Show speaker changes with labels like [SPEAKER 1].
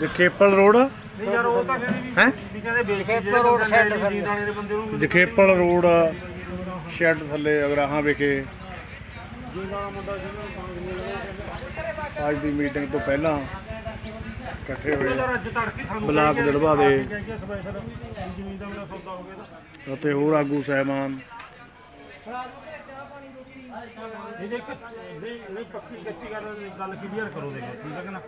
[SPEAKER 1] ਜਖੇਪਲ road?
[SPEAKER 2] ਨਹੀਂ ਯਾਰ ਉਹ ਤਾਂ ਕਹਿੰਦੇ
[SPEAKER 1] ਹੈ?
[SPEAKER 2] ਵੀ ਕਹਿੰਦੇ ਬੇਲਖੇਪਰ ਰੋਡ ਸਾਈਡ ਵਾਲੇ ਦੇ ਬੰਦੇ ਨੂੰ
[SPEAKER 1] ਜਖੇਪਲ ਰੋਡ ਸ਼ੈੱਡ ਥੱਲੇ ਅਗਰਾਹਾਂ ਵਿਖੇ।
[SPEAKER 2] ਜਿੰਦਾ ਮੁੰਡਾ
[SPEAKER 1] ਅੱਜ ਦੀ ਮੀਟਿੰਗ ਤੋਂ ਪਹਿਲਾਂ ਇਕੱਠੇ ਹੋਏ। ਬਲਾਕ ਦਿੜਬਾ ਦੇ। ਅਤੇ ਹੋਰ ਆਗੂ ਸਹਿਬਾਨ
[SPEAKER 2] ਇਹ ਦੇਖ ਨਹੀਂ ਨਹੀਂ ਪੱਕੀ ਕੱਚੀ ਗੱਲ ਗੱਲ ਕਲੀਅਰ ਕਰੋ ਦੇਖ ਠੀਕ ਹੈ ਕਿ ਨਾ?